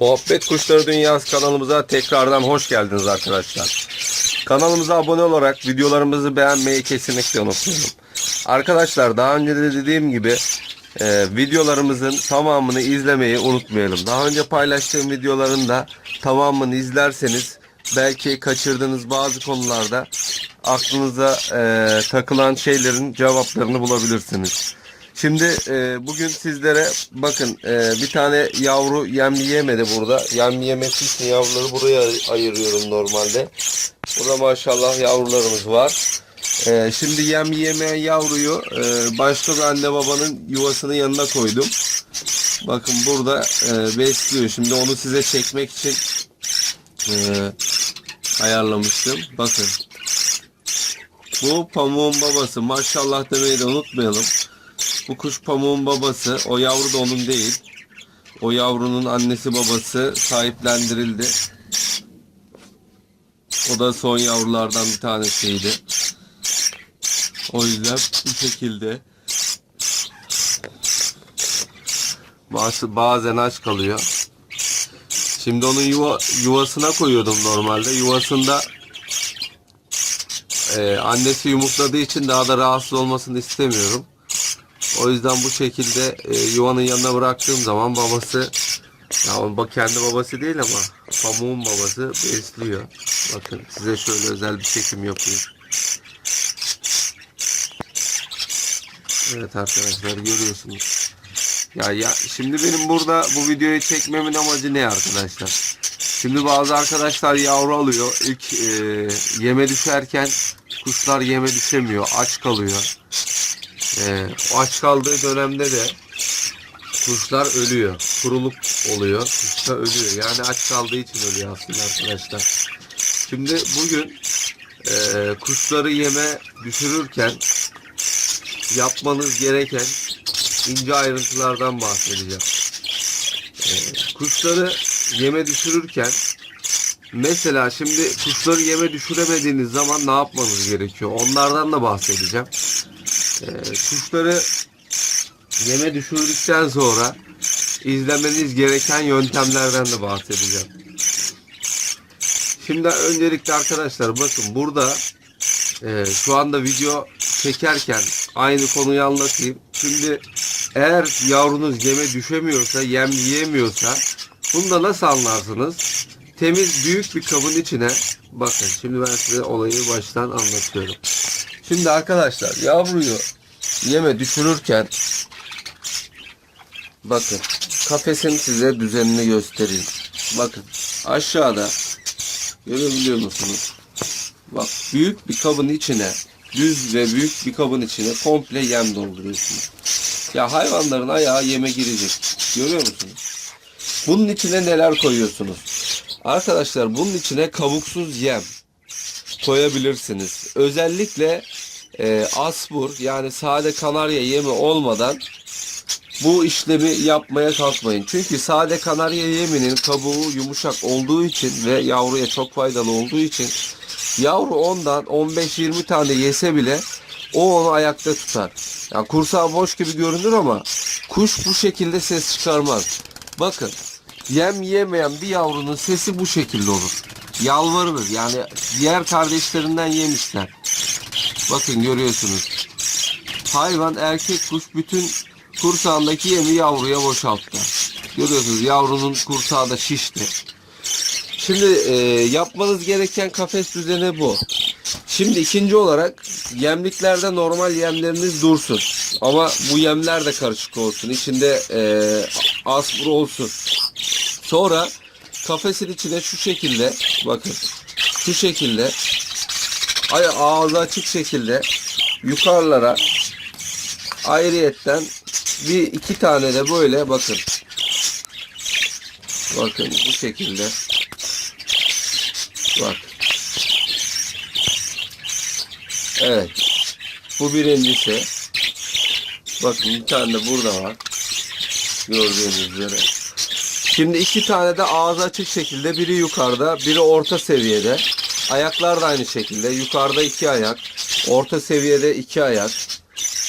Muhabbet Kuşları Dünyası kanalımıza tekrardan hoş geldiniz arkadaşlar. Kanalımıza abone olarak videolarımızı beğenmeyi kesinlikle unutmayalım. Arkadaşlar daha önce de dediğim gibi e, videolarımızın tamamını izlemeyi unutmayalım. Daha önce paylaştığım videoların da tamamını izlerseniz belki kaçırdığınız bazı konularda aklınıza e, takılan şeylerin cevaplarını bulabilirsiniz. Şimdi e, bugün sizlere bakın e, bir tane yavru yem yemedi burada. Yem yemesi için yavruları buraya ay- ayırıyorum normalde. Burada maşallah yavrularımız var. E, şimdi yem yemeyen yavruyu e, başka anne babanın yuvasının yanına koydum. Bakın burada e, besliyor. Şimdi onu size çekmek için e, ayarlamıştım. Bakın. Bu pamuğun babası. Maşallah demeyi de unutmayalım. Bu kuş pamuğun babası. O yavru da onun değil. O yavrunun annesi babası sahiplendirildi. O da son yavrulardan bir tanesiydi. O yüzden bu şekilde bazen aç kalıyor. Şimdi onun yuva, yuvasına koyuyordum normalde. Yuvasında e, annesi yumurtladığı için daha da rahatsız olmasını istemiyorum. O yüzden bu şekilde e, yuvanın yanına bıraktığım zaman babası ya kendi babası değil ama pamuğun babası besliyor. Bakın size şöyle özel bir çekim yapayım. Evet arkadaşlar görüyorsunuz. Ya ya şimdi benim burada bu videoyu çekmemin amacı ne arkadaşlar? Şimdi bazı arkadaşlar yavru alıyor. İlk e, yeme düşerken kuşlar yeme düşemiyor. Aç kalıyor. E, aç kaldığı dönemde de kuşlar ölüyor. Kuruluk oluyor. Kuşlar ölüyor. Yani aç kaldığı için ölüyor aslında arkadaşlar. Şimdi bugün e, kuşları yeme düşürürken yapmanız gereken ince ayrıntılardan bahsedeceğim. Ee, kuşları yeme düşürürken mesela şimdi kuşları yeme düşüremediğiniz zaman ne yapmanız gerekiyor? Onlardan da bahsedeceğim. Ee, kuşları yeme düşürdükten sonra izlemeniz gereken yöntemlerden de bahsedeceğim. Şimdi öncelikle arkadaşlar bakın burada e, şu anda video çekerken aynı konuyu anlatayım. Şimdi eğer yavrunuz yeme düşemiyorsa, yem yiyemiyorsa bunu da nasıl anlarsınız? Temiz büyük bir kabın içine bakın şimdi ben size olayı baştan anlatıyorum. Şimdi arkadaşlar yavruyu yeme düşürürken bakın kafesin size düzenini göstereyim. Bakın aşağıda görebiliyor musunuz? Bak büyük bir kabın içine düz ve büyük bir kabın içine komple yem dolduruyorsunuz. Ya hayvanların ayağı yeme girecek. Görüyor musunuz? Bunun içine neler koyuyorsunuz? Arkadaşlar bunun içine kabuksuz yem koyabilirsiniz. Özellikle e, asbur yani sade kanarya yemi olmadan bu işlemi yapmaya kalkmayın. Çünkü sade kanarya yeminin kabuğu yumuşak olduğu için ve yavruya çok faydalı olduğu için yavru ondan 15-20 tane yese bile o onu ayakta tutar. Yani kursağı boş gibi görünür ama kuş bu şekilde ses çıkarmaz. Bakın yem yemeyen bir yavrunun sesi bu şekilde olur. Yalvarır yani diğer kardeşlerinden yem ister. Bakın görüyorsunuz. Hayvan erkek kuş bütün kursağındaki yemi yavruya boşalttı. Görüyorsunuz yavrunun kursağı da şişti. Şimdi e, yapmanız gereken kafes düzeni bu. Şimdi ikinci olarak yemliklerde normal yemleriniz dursun. Ama bu yemler de karışık olsun. İçinde e, asbur olsun. Sonra kafesin içine şu şekilde bakın şu şekilde ağzı açık şekilde yukarılara ayrıyetten bir iki tane de böyle bakın. Bakın bu şekilde. Bak. Evet. Bu birincisi. Bakın bir tane de burada var. Gördüğünüz üzere. Şimdi iki tane de ağzı açık şekilde biri yukarıda biri orta seviyede ayaklar da aynı şekilde yukarıda iki ayak orta seviyede iki ayak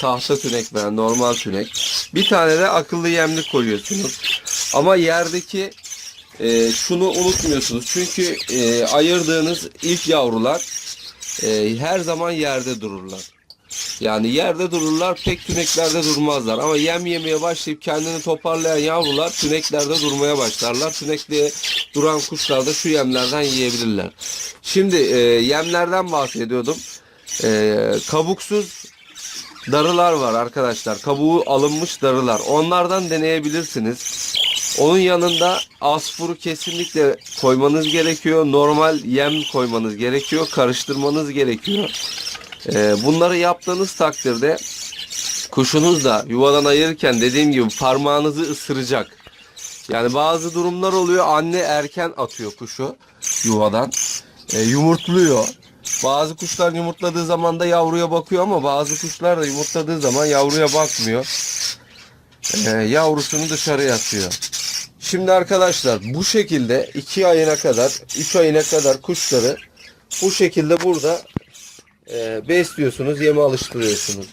tahta tünek veya normal tünek. Bir tane de akıllı yemlik koyuyorsunuz. Ama yerdeki e, şunu unutmuyorsunuz. Çünkü e, ayırdığınız ilk yavrular e, her zaman yerde dururlar. Yani yerde dururlar pek tüneklerde durmazlar. Ama yem yemeye başlayıp kendini toparlayan yavrular tüneklerde durmaya başlarlar. Tünekli duran kuşlar da şu yemlerden yiyebilirler. Şimdi e, yemlerden bahsediyordum. E, kabuksuz darılar var arkadaşlar. Kabuğu alınmış darılar. Onlardan deneyebilirsiniz. Onun yanında asfuru kesinlikle koymanız gerekiyor. Normal yem koymanız gerekiyor. Karıştırmanız gerekiyor. Ee, bunları yaptığınız takdirde kuşunuz da yuvadan ayırırken dediğim gibi parmağınızı ısıracak. Yani bazı durumlar oluyor anne erken atıyor kuşu yuvadan. Ee, yumurtluyor. Bazı kuşlar yumurtladığı zaman da yavruya bakıyor ama bazı kuşlar da yumurtladığı zaman yavruya bakmıyor. Ee, yavrusunu dışarıya atıyor. Şimdi arkadaşlar bu şekilde 2 ayına kadar 3 ayına kadar kuşları bu şekilde burada e, besliyorsunuz, yeme alıştırıyorsunuz.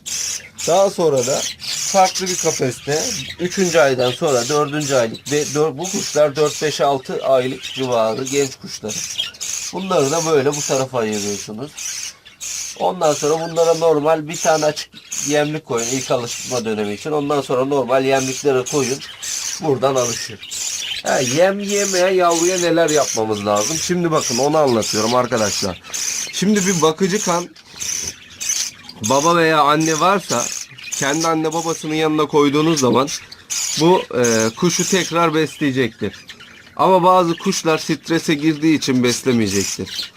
Daha sonra da farklı bir kafeste 3. aydan sonra 4. aylık ve bu kuşlar 4-5-6 aylık civarı genç kuşlar. Bunları da böyle bu tarafa ayırıyorsunuz. Ondan sonra bunlara normal bir tane açık yemlik koyun ilk alışma dönemi için. Ondan sonra normal yemlikleri koyun. Buradan alışır. Ha, yem yemeyen yavruya neler yapmamız lazım? Şimdi bakın onu anlatıyorum arkadaşlar. Şimdi bir bakıcı kan baba veya anne varsa kendi anne babasının yanına koyduğunuz zaman bu e, kuşu tekrar besleyecektir. Ama bazı kuşlar strese girdiği için beslemeyecektir.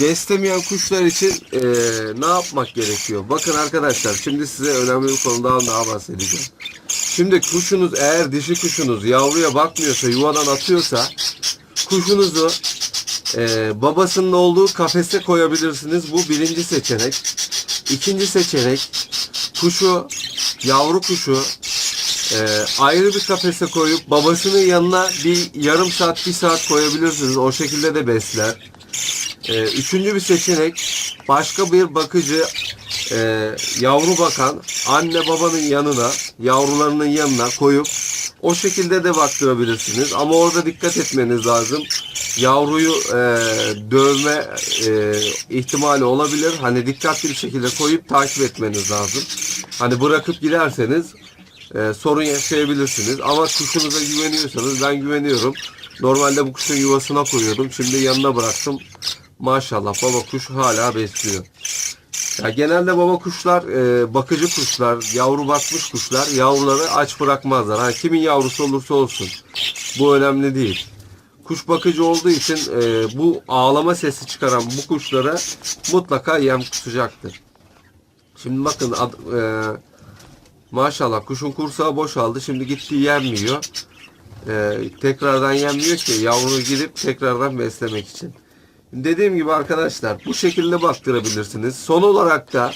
Beslemeyen kuşlar için e, ne yapmak gerekiyor? Bakın arkadaşlar şimdi size önemli bir konudan daha bahsedeceğim. Şimdi kuşunuz eğer dişi kuşunuz yavruya bakmıyorsa yuvadan atıyorsa kuşunuzu e, babasının olduğu kafese koyabilirsiniz. Bu birinci seçenek. İkinci seçenek kuşu yavru kuşu e, ayrı bir kafese koyup babasının yanına bir yarım saat bir saat koyabilirsiniz. O şekilde de besler. E, üçüncü bir seçenek başka bir bakıcı e, yavru bakan anne babanın yanına yavrularının yanına koyup o şekilde de baktırabilirsiniz. Ama orada dikkat etmeniz lazım. Yavruyu e, dövme e, ihtimali olabilir. Hani dikkatli bir şekilde koyup takip etmeniz lazım. Hani bırakıp giderseniz e, sorun yaşayabilirsiniz. Ama kuşunuza güveniyorsanız ben güveniyorum. Normalde bu kuşun yuvasına koyuyordum. Şimdi yanına bıraktım. Maşallah baba kuş hala besliyor. Ya genelde baba kuşlar, e, bakıcı kuşlar, yavru bakmış kuşlar yavruları aç bırakmazlar. Ha, kimin yavrusu olursa olsun. Bu önemli değil. Kuş bakıcı olduğu için e, bu ağlama sesi çıkaran bu kuşlara mutlaka yem kusacaktır. Şimdi bakın ad- e, maşallah kuşun kursağı boşaldı. Şimdi gitti yem yiyor. E, tekrardan yem yiyor ki yavru gidip tekrardan beslemek için. Dediğim gibi arkadaşlar bu şekilde baktırabilirsiniz. Son olarak da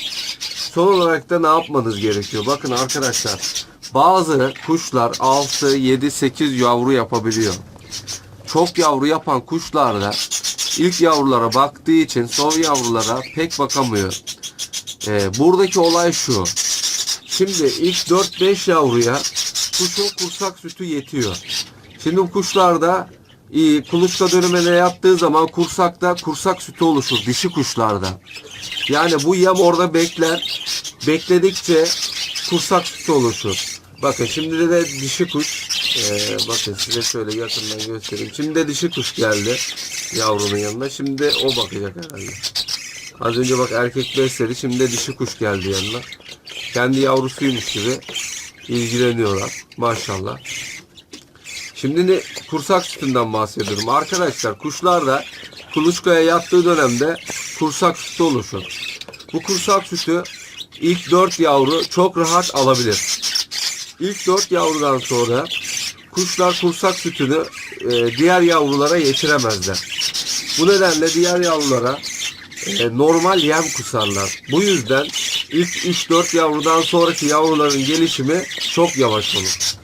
son olarak da ne yapmanız gerekiyor? Bakın arkadaşlar bazı kuşlar 6, 7, 8 yavru yapabiliyor. Çok yavru yapan kuşlarda ilk yavrulara baktığı için son yavrulara pek bakamıyor. Ee, buradaki olay şu. Şimdi ilk 4-5 yavruya kuşun kursak sütü yetiyor. Şimdi kuşlarda iyi, kuluçka dönemine yattığı zaman kursakta kursak sütü oluşur dişi kuşlarda. Yani bu yem orada bekler. Bekledikçe kursak sütü oluşur. Bakın şimdi de dişi kuş. Ee, bakın size şöyle yakından göstereyim. Şimdi dişi kuş geldi yavrunun yanına. Şimdi o bakacak herhalde. Az önce bak erkek besledi. Şimdi dişi kuş geldi yanına. Kendi yavrusuymuş gibi ilgileniyorlar. Maşallah. Şimdi ne kursak sütünden bahsediyorum. Arkadaşlar kuşlar da kuluçkaya yattığı dönemde kursak sütü oluşur. Bu kursak sütü ilk 4 yavru çok rahat alabilir. İlk 4 yavrudan sonra kuşlar kursak sütünü e, diğer yavrulara yetiremezler. Bu nedenle diğer yavrulara e, normal yem kusarlar. Bu yüzden ilk 3-4 yavrudan sonraki yavruların gelişimi çok yavaş olur.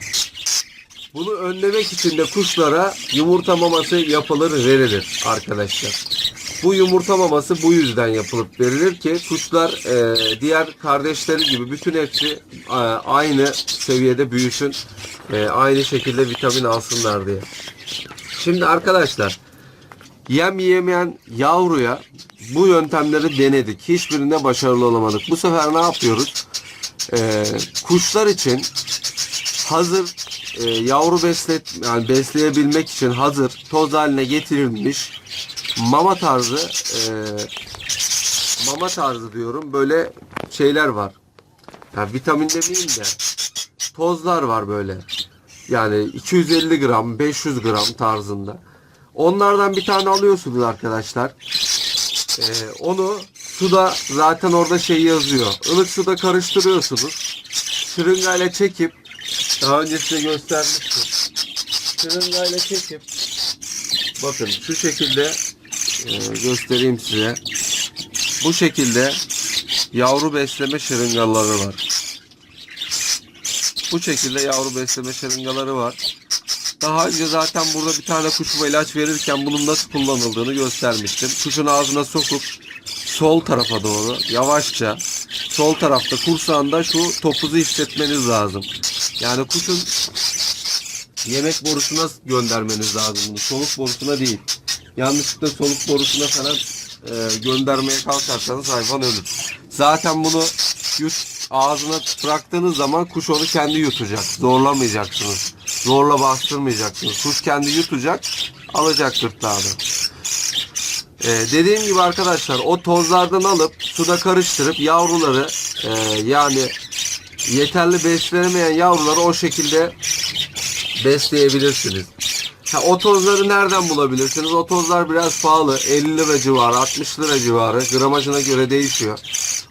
Bunu önlemek için de kuşlara yumurta maması yapılır verilir arkadaşlar. Bu yumurta maması bu yüzden yapılıp verilir ki kuşlar e, diğer kardeşleri gibi bütün hepsi e, aynı seviyede büyüsün. e, aynı şekilde vitamin alsınlar diye. Şimdi arkadaşlar yem yemeyen yavruya bu yöntemleri denedik. Hiçbirinde başarılı olamadık. Bu sefer ne yapıyoruz? E, kuşlar için hazır e, yavru beslet yani besleyebilmek için hazır toz haline getirilmiş mama tarzı e, mama tarzı diyorum böyle şeyler var. Yani vitamin demeyeyim de tozlar var böyle. Yani 250 gram, 500 gram tarzında. Onlardan bir tane alıyorsunuz arkadaşlar. Ee, onu suda zaten orada şey yazıyor. Ilık suda karıştırıyorsunuz. Şırıngayla çekip daha önce size göstermiştim. Şırıngayla çekip bakın şu şekilde göstereyim size. Bu şekilde yavru besleme şırıngaları var. Bu şekilde yavru besleme şırıngaları var. Daha önce zaten burada bir tane kuşuma ilaç verirken bunun nasıl kullanıldığını göstermiştim. Kuşun ağzına sokup sol tarafa doğru yavaşça sol tarafta kursağında şu topuzu hissetmeniz lazım. Yani kuşun yemek borusuna göndermeniz lazım bunu. Soluk borusuna değil. Yanlışlıkla soluk borusuna falan e, göndermeye kalkarsanız hayvan ölür. Zaten bunu yut, ağzına bıraktığınız zaman kuş onu kendi yutacak. Zorlamayacaksınız. Zorla bastırmayacaksınız. Kuş kendi yutacak, alacak gırtlağını. Ee, dediğim gibi arkadaşlar o tozlardan alıp suda karıştırıp yavruları e, yani yeterli beslenemeyen yavruları o şekilde besleyebilirsiniz. Ha, o tozları nereden bulabilirsiniz? O tozlar biraz pahalı. 50 lira civarı, 60 lira civarı. Gramajına göre değişiyor.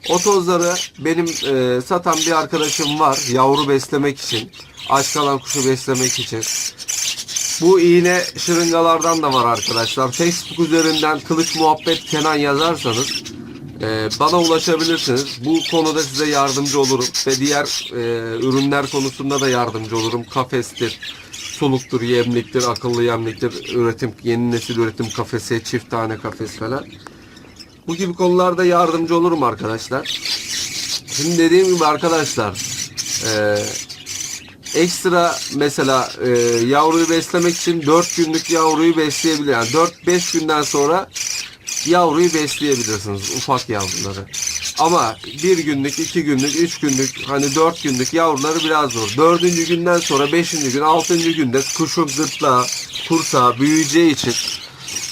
O tozları benim e, satan bir arkadaşım var. Yavru beslemek için. Aç kalan kuşu beslemek için. Bu iğne şırıngalardan da var arkadaşlar. Facebook üzerinden kılıç muhabbet Kenan yazarsanız e, bana ulaşabilirsiniz. Bu konuda size yardımcı olurum. Ve diğer e, ürünler konusunda da yardımcı olurum. Kafestir, soluktur, yemliktir, akıllı yemliktir, üretim, yeni nesil üretim kafesi, çift tane kafes falan. Bu gibi konularda yardımcı olurum arkadaşlar. Şimdi dediğim gibi arkadaşlar e, ekstra mesela e, yavruyu beslemek için 4 günlük yavruyu besleyebilir. Yani 4-5 günden sonra yavruyu besleyebilirsiniz ufak yavruları. Ama bir günlük, iki günlük, üç günlük, hani dört günlük yavruları biraz zor. Dördüncü günden sonra beşinci gün, altıncı günde kuşun gırtlağı, kursağı büyüyeceği için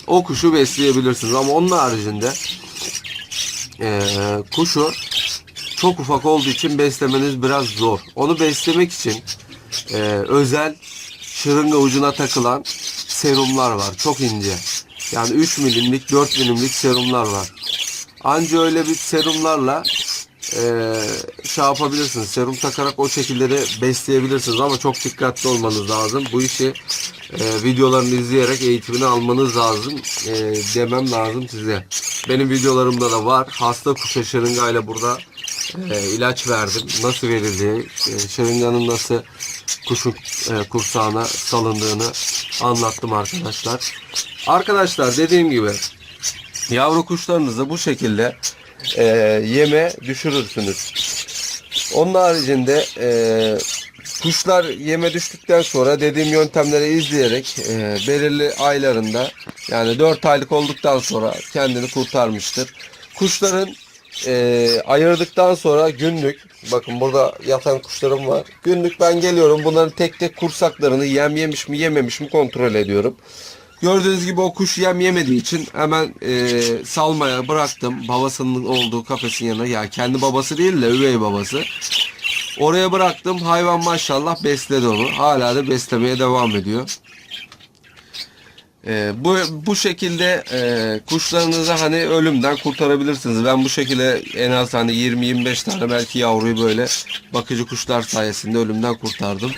o kuşu besleyebilirsiniz. Ama onun haricinde eee, kuşu çok ufak olduğu için beslemeniz biraz zor. Onu beslemek için eee, özel şırınga ucuna takılan serumlar var. Çok ince. Yani 3 milimlik, 4 milimlik serumlar var. Anca öyle bir serumlarla eee şey yapabilirsiniz. Serum takarak o şekilleri besleyebilirsiniz ama çok dikkatli olmanız lazım. Bu işi eee, videolarını izleyerek eğitimini almanız lazım. Eee, demem lazım size. Benim videolarımda da var. Hasta kuşa şırıngayla burada eee, ilaç verdim. Nasıl verildiği, eee, şırınganın nasıl kuşun eee, kursağına salındığını anlattım arkadaşlar. Arkadaşlar dediğim gibi Yavru kuşlarınızı bu şekilde e, yeme düşürürsünüz. Onun haricinde e, kuşlar yeme düştükten sonra dediğim yöntemleri izleyerek e, belirli aylarında yani 4 aylık olduktan sonra kendini kurtarmıştır. Kuşların e, ayırdıktan sonra günlük bakın burada yatan kuşlarım var. Günlük ben geliyorum bunların tek tek kursaklarını yem yemiş mi yememiş mi kontrol ediyorum. Gördüğünüz gibi o kuş yem yemediği için hemen e, salmaya bıraktım. Babasının olduğu kafesin yanına. Ya kendi babası değil de üvey babası. Oraya bıraktım. Hayvan maşallah besledi onu. Hala da beslemeye devam ediyor. E, bu bu şekilde e, kuşlarınızı hani ölümden kurtarabilirsiniz. Ben bu şekilde en az hani 20-25 tane belki yavruyu böyle bakıcı kuşlar sayesinde ölümden kurtardım.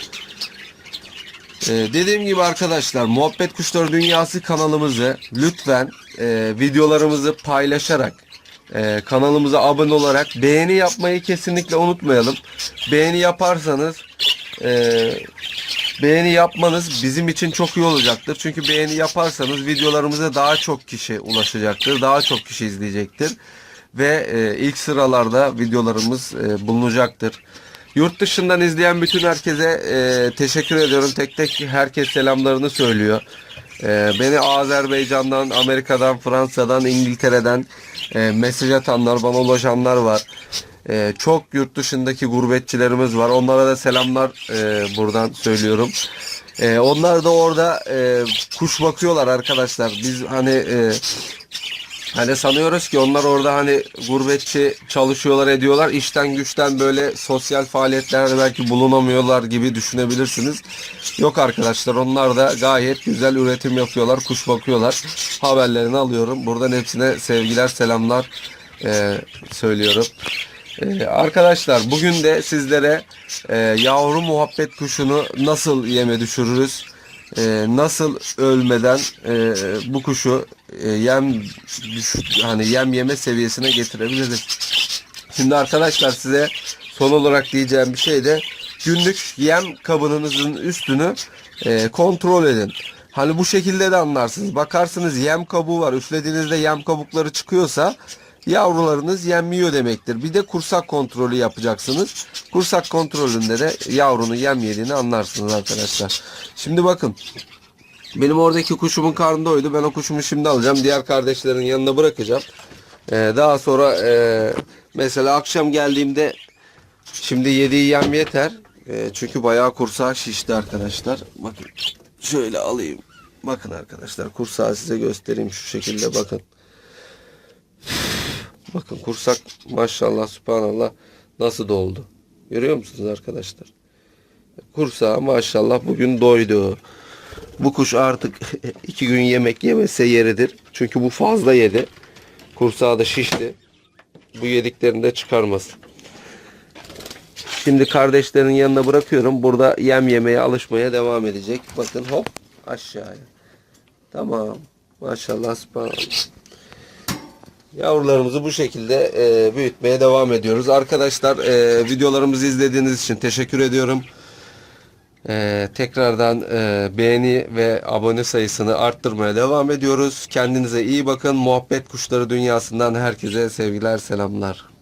Ee, dediğim gibi arkadaşlar Muhabbet Kuşları Dünyası kanalımızı lütfen e, videolarımızı paylaşarak e, kanalımıza abone olarak beğeni yapmayı kesinlikle unutmayalım. Beğeni yaparsanız e, beğeni yapmanız bizim için çok iyi olacaktır. Çünkü beğeni yaparsanız videolarımıza daha çok kişi ulaşacaktır. Daha çok kişi izleyecektir. Ve e, ilk sıralarda videolarımız e, bulunacaktır. Yurt dışından izleyen bütün herkese e, teşekkür ediyorum. Tek tek herkes selamlarını söylüyor. E, beni Azerbaycan'dan, Amerika'dan, Fransa'dan, İngiltere'den e, mesaj atanlar, bana ulaşanlar var. E, çok yurt dışındaki gurbetçilerimiz var. Onlara da selamlar e, buradan söylüyorum. E, onlar da orada e, kuş bakıyorlar arkadaşlar. Biz hani e, Hani sanıyoruz ki onlar orada hani gurbetçi çalışıyorlar ediyorlar. İşten güçten böyle sosyal faaliyetlerde belki bulunamıyorlar gibi düşünebilirsiniz. Yok arkadaşlar onlar da gayet güzel üretim yapıyorlar. Kuş bakıyorlar. Haberlerini alıyorum. Buradan hepsine sevgiler selamlar e, söylüyorum. E, arkadaşlar bugün de sizlere e, yavru muhabbet kuşunu nasıl yeme düşürürüz? e, nasıl ölmeden e, bu kuşu e, yem hani yem yeme seviyesine getirebiliriz. Şimdi arkadaşlar size son olarak diyeceğim bir şey de günlük yem kabınızın üstünü e, kontrol edin. Hani bu şekilde de anlarsınız. Bakarsınız yem kabuğu var. Üflediğinizde yem kabukları çıkıyorsa yavrularınız yem yiyor demektir. Bir de kursak kontrolü yapacaksınız. Kursak kontrolünde de yavrunun yem yediğini anlarsınız arkadaşlar. Şimdi bakın. Benim oradaki kuşumun karnı doydu. Ben o kuşumu şimdi alacağım. Diğer kardeşlerin yanına bırakacağım. Ee, daha sonra e, mesela akşam geldiğimde şimdi yediği yem yeter. E, çünkü bayağı kursağı şişti arkadaşlar. Bakın şöyle alayım. Bakın arkadaşlar kursağı size göstereyim şu şekilde bakın. Bakın kursak maşallah subhanallah nasıl doldu. Görüyor musunuz arkadaşlar? Kursağı maşallah bugün doydu. Bu kuş artık iki gün yemek yemese yeridir. Çünkü bu fazla yedi. Kursağı da şişti. Bu yediklerini de çıkarmaz. Şimdi kardeşlerin yanına bırakıyorum. Burada yem yemeye alışmaya devam edecek. Bakın hop aşağıya. Tamam. Maşallah subhanallah. Yavrularımızı bu şekilde e, büyütmeye devam ediyoruz. Arkadaşlar e, videolarımızı izlediğiniz için teşekkür ediyorum. E, tekrardan e, beğeni ve abone sayısını arttırmaya devam ediyoruz. Kendinize iyi bakın. Muhabbet kuşları dünyasından herkese sevgiler selamlar.